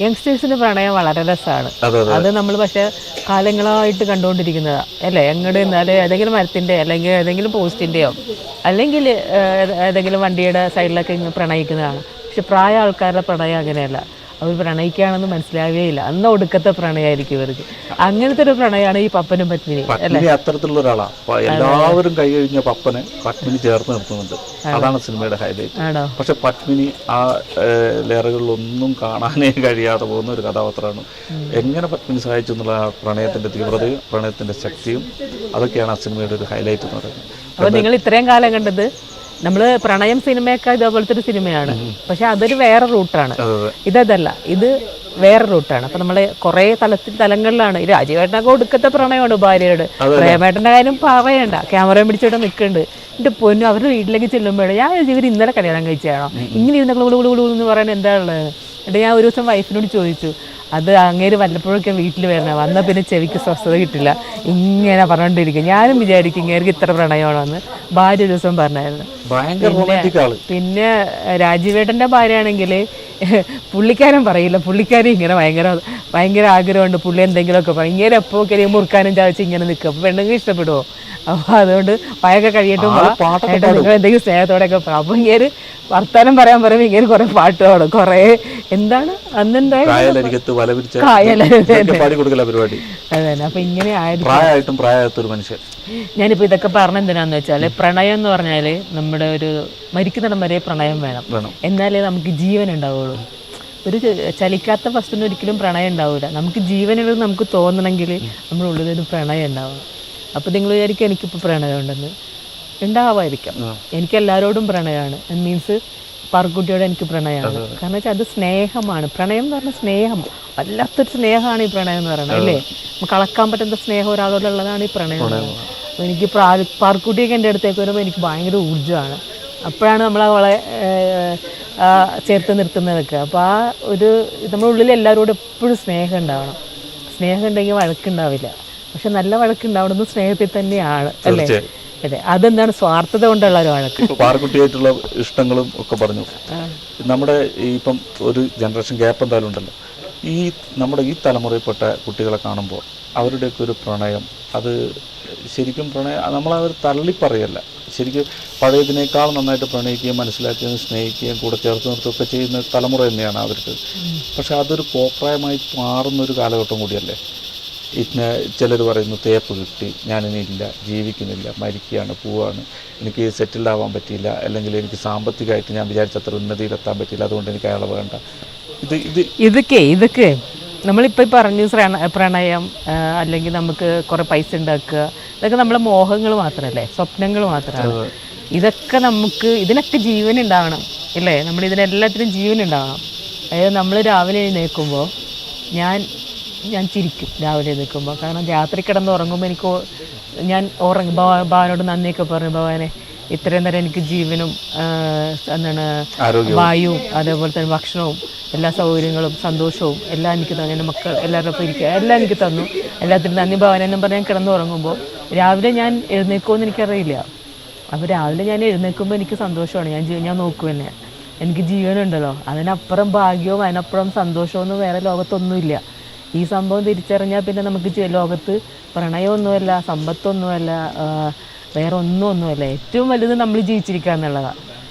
യങ്സ്റ്റേഴ്സിന് പ്രണയം വളരെ രസമാണ്. അതെ നമ്മൾ പക്ഷെ കാലങ്ങളായിട്ട് കണ്ടുകൊണ്ടിരിക്കുന്നതാ. അല്ലേ? എങ്ങോട്ട് നിന്നാലും ഏതെങ്കിലും മരത്തിന്റെ അല്ലെങ്കിൽ ഏതെങ്കിലും പോസ്റ്റിന്റെയോ അല്ലെങ്കിൽ ഏതെങ്കിലും വണ്ടിയുടെ സൈഡിലൊക്കെ ഇങ്ങനെ പ്രണയിക്കുന്നതാണ്. പക്ഷെ പ്രായ ആൾക്കാരുടെ പ്രണയം അങ്ങനെയല്ല. അവർ പ്രണയിക്കുകയാണെന്ന് മനസ്സിലാവുകയില്ല. അന്ന് ഒടുക്കത്തെ പ്രണയമായിരിക്കും ഇവർക്ക്. അങ്ങനത്തെ ഒരു പ്രണയമാണ് ഈ പപ്പനും പത്മിനി പത്മിനി അത്തരത്തിലുള്ള ഒരാളാണ് എല്ലാവരും കൈ കഴിഞ്ഞ പപ്പനെ പത്മിനി ചേർത്ത് നിർത്തുന്നുണ്ട്. അതാണ് സിനിമയുടെ ഹൈലൈറ്റ് പക്ഷെ പത്മിനി ആ ലെയറുകളിലൊന്നും കാണാനേ കഴിയാതെ പോകുന്ന ഒരു കഥാപാത്രമാണ്. എങ്ങനെ പത്മിനി സഹായിച്ചു എന്നുള്ള പ്രണയത്തിന്റെ തീവ്രതയും പ്രണയത്തിന്റെ ശക്തിയും അതൊക്കെയാണ് ആ സിനിമയുടെ ഒരു ഹൈലൈറ്റ് എന്ന് പറയുന്നത്. അപ്പോൾ നിങ്ങൾ ഇത്രയും കാലം കണ്ടത് നമ്മൾ പ്രണയം സിനിമയൊക്കെ ഇതേപോലത്തെ ഒരു സിനിമയാണ് പക്ഷെ അതൊരു വേറെ റൂട്ടാണ്. ഇതല്ല ഇത് വേറെ റൂട്ടാണ്. അപ്പൊ നമ്മൾ കുറെ തലത്തിൽ തലങ്ങളിലാണ്. ഈ രാജീവേട്ടനൊക്കെ ഒടുക്കത്തെ പ്രണയമാണ് ഭാര്യയോട്. പ്രേമേട്ടന്റെ കാര്യം പറയണ്ട. ക്യാമറയും പിടിച്ചിട്ട് നിൽക്കുന്നുണ്ട് എന്റെ പൊന്നു അവരുടെ വീട്ടിലേക്ക് ചെല്ലുമ്പോഴേ ഞാൻ ഇവർ ഇന്നലെ കല്യാണം കഴിച്ചാണോ ഇങ്ങനെ ഇരുന്ന കുളു കുളു കുളു എന്ന് പറയാൻ എന്താ ഉള്ളത്? എന്നിട്ട് ഞാൻ ഒരു ദിവസം വൈഫിനോട് ചോദിച്ചു അത് അങ്ങേര് വല്ലപ്പോഴൊക്കെ വീട്ടിൽ വരണം. വന്നാൽ പിന്നെ ചെവിക്ക് സ്വസ്ഥത കിട്ടില്ല. ഇങ്ങനെ പറഞ്ഞുകൊണ്ടിരിക്കും ഞാനും വിചാരിക്കും ഇങ്ങേർക്ക് ഇത്ര പ്രണയമാണെന്ന്. ഭാര്യ ഒരു ദിവസം പറഞ്ഞായിരുന്നു. പിന്നെ രാജീവേട്ടന്റെ ഭാര്യയാണെങ്കിൽ പുള്ളിക്കാരൻ പറയില്ല. പുള്ളിക്കാരി ഇങ്ങനെ ഭയങ്കര ഭയങ്കര ആഗ്രഹമുണ്ട്. പുള്ളി എന്തെങ്കിലുമൊക്കെ പറയും. ഇങ്ങനെ എപ്പോൾ കരിയും മുറുക്കാനും ചാവച്ച് ഇങ്ങനെ നിൽക്കും അപ്പോൾ പെണ്ണുങ്ങൾ ഇഷ്ടപ്പെടുമോ അപ്പോൾ അതുകൊണ്ട് പഴയൊക്കെ കഴിയട്ടും നിങ്ങൾ എന്തെങ്കിലും സ്നേഹത്തോടെയൊക്കെ അപ്പോൾ ഇങ്ങനെ വർത്താനം പറയാൻ പറയുമ്പോൾ ഇങ്ങനെ കുറെ പാട്ട് കുറെ എന്താണ്? അന്നെന്തായാലും അപ്പൊ ഇങ്ങനെ ഞാനിപ്പോ പ്രായമാകാത്തൊരു മനുഷ്യൻ. ഞാനിപ്പോൾ ഇതൊക്കെ പറഞ്ഞ എന്തിനാന്ന് വെച്ചാൽ പ്രണയം എന്ന് പറഞ്ഞാൽ നമ്മുടെ ഒരു മരിക്കുന്നിടം വരെ പ്രണയം വേണം. എന്നാലേ നമുക്ക് ജീവൻ ഉണ്ടാവുള്ളൂ. ഒരു ചലിക്കാത്ത വസ്തുവിന് ഒരിക്കലും പ്രണയം ഉണ്ടാവില്ല നമുക്ക് ജീവനുള്ളത് നമുക്ക് തോന്നണമെങ്കിൽ നമ്മുടെ ഉള്ളിൽ പ്രണയം ഉണ്ടാവണം. അപ്പോൾ നിങ്ങൾ വിചാരിക്കും എനിക്കിപ്പോൾ പ്രണയമുണ്ടെന്ന് ഉണ്ടാവായിരിക്കാം എനിക്ക് എല്ലാവരോടും പ്രണയമാണ് മീൻസ് പാർക്കുട്ടിയോട് എനിക്ക് പ്രണയമാണ് കാരണം വെച്ചാൽ അത് സ്നേഹമാണ്. പ്രണയം എന്ന് പറഞ്ഞാൽ സ്നേഹം. വല്ലാത്തൊരു സ്നേഹമാണ് ഈ പ്രണയം എന്ന് പറയുന്നത് അല്ലേ? നമുക്ക് അളക്കാൻ പറ്റുന്ന സ്നേഹം ഒരാളോടുള്ളതാണ് ഈ പ്രണയം അപ്പോൾ എനിക്ക് പാർക്കുട്ടിയൊക്കെ എന്റെ അടുത്തേക്ക് വരുമ്പോൾ എനിക്ക് ഭയങ്കര ഊർജമാണ്. അപ്പോഴാണ് നമ്മൾ അവളെ ചേർത്ത് നിർത്തുന്നതൊക്കെ. അപ്പോൾ ആ ഒരു നമ്മുടെ ഉള്ളിൽ എല്ലാവരോടും എപ്പോഴും സ്നേഹം ഉണ്ടാവണം. സ്നേഹം ഉണ്ടെങ്കിൽ വഴക്കുണ്ടാവില്ല. പക്ഷെ നല്ല വഴക്ക് വഴക്കുണ്ടാവുന്നത് സ്നേഹത്തിൽ തന്നെയാണ് അല്ലേ. അതെ അതെന്താണ് സ്വാർത്ഥത കൊണ്ടുള്ള ഒരു വഴക്ക്? പാറക്കുട്ടിയായിട്ടുള്ള ഇഷ്ടങ്ങളും ഒക്കെ പറഞ്ഞു. നമ്മുടെ ഇപ്പം ഒരു ജനറേഷൻ ഗ്യാപ്പ് എന്തായാലും ഉണ്ടല്ലോ. ഈ നമ്മുടെ ഈ തലമുറയിൽപ്പെട്ട കുട്ടികളെ കാണുമ്പോൾ അവരുടെയൊക്കെ ഒരു പ്രണയം അത് ശരിക്കും പ്രണയം നമ്മളവർ തള്ളിപ്പറയല്ല. ശരിക്കും പഴയതിനേക്കാൾ നന്നായിട്ട് പ്രണയിക്കുകയും മനസ്സിലാക്കുകയും സ്നേഹിക്കുകയും കൂടെ ചേർത്ത് നിർത്തുകയൊക്കെ ചെയ്യുന്ന തലമുറ തന്നെയാണ് അവർക്ക്. പക്ഷെ അതൊരു കോപ്രായമായി മാറുന്ന ഒരു കാലഘട്ടം കൂടിയല്ലേ? ഇന്ന ചിലർ പറയുന്നു തേപ്പ് കിട്ടി ഞാനിനില്ല ജീവിക്കുന്നില്ല മരിക്കുകയാണ് പോവാണ് എനിക്ക് സെറ്റിൽഡ് ആവാൻ പറ്റിയില്ല അല്ലെങ്കിൽ എനിക്ക് സാമ്പത്തികമായിട്ട് ഞാൻ വിചാരിച്ചത്ര ഉന്നതിയിലെത്താൻ പറ്റിയില്ല അതുകൊണ്ട് എനിക്ക് അയാളെ വേണ്ട. ഇത് ഇത് ഇതൊക്കെ ഇതൊക്കെ. നമ്മളിപ്പോൾ പറഞ്ഞു പ്രണ പ്രണയം അല്ലെങ്കിൽ നമുക്ക് കുറേ പൈസ ഉണ്ടാക്കുക ഇതൊക്കെ നമ്മളെ മോഹങ്ങൾ മാത്രമല്ലേ സ്വപ്നങ്ങൾ മാത്രമാണ് ഇതൊക്കെ നമുക്ക് ഇതിനൊക്കെ ജീവൻ ഉണ്ടാവണം ഇല്ലേ? നമ്മൾ ഇതിനെല്ലാത്തിനും ജീവൻ ഉണ്ടാവണം. അതായത് നമ്മൾ രാവിലെ എഴുന്നേൽക്കുമ്പോൾ ഞാൻ ഞാൻ ചിരിക്കും രാവിലെ നിൽക്കുമ്പോൾ കാരണം രാത്രി കിടന്ന് ഉറങ്ങുമ്പോൾ എനിക്ക് ഞാൻ ഉറങ്ങി ഭവ- ഭവാനോട് നന്ദിയൊക്കെ പറഞ്ഞു ഭവാനെ ഇത്രയും നേരം എനിക്ക് ജീവനും എന്താണ് വായുവും അതേപോലെ തന്നെ ഭക്ഷണവും എല്ലാ സൗകര്യങ്ങളും സന്തോഷവും എല്ലാം എനിക്ക് തന്നു. എന്റെ മക്കൾ എല്ലാവരുടെ ഒപ്പം ഇരിക്കുക എല്ലാം എനിക്ക് തന്നു. എല്ലാത്തിനും നന്ദി ഭവനെന്നും പറഞ്ഞ് ഞാൻ കിടന്നുറങ്ങുമ്പോൾ രാവിലെ ഞാൻ എഴുന്നേക്കുമെന്ന് എനിക്കറിയില്ല. അപ്പോൾ രാവിലെ ഞാൻ എഴുന്നേൽക്കുമ്പോൾ എനിക്ക് സന്തോഷമാണ്. ഞാൻ ഞാൻ നോക്കും എന്നെ. എനിക്ക് ജീവനുണ്ടല്ലോ. അതിനപ്പുറം ഭാഗ്യവും അതിനപ്പുറം സന്തോഷവും ഒന്നും വേറെ ലോകത്തൊന്നുമില്ല. ഈ സംഭവം തിരിച്ചറിഞ്ഞാൽ പിന്നെ നമുക്ക് ലോകത്ത് പ്രണയമൊന്നുമല്ല സമ്പത്തൊന്നുമല്ല വേറെ ഒന്നും ഒന്നുമല്ല ഏറ്റവും വലുത് നമ്മൾ ജീവിച്ചിരിക്കുക എന്നുള്ളതാണ്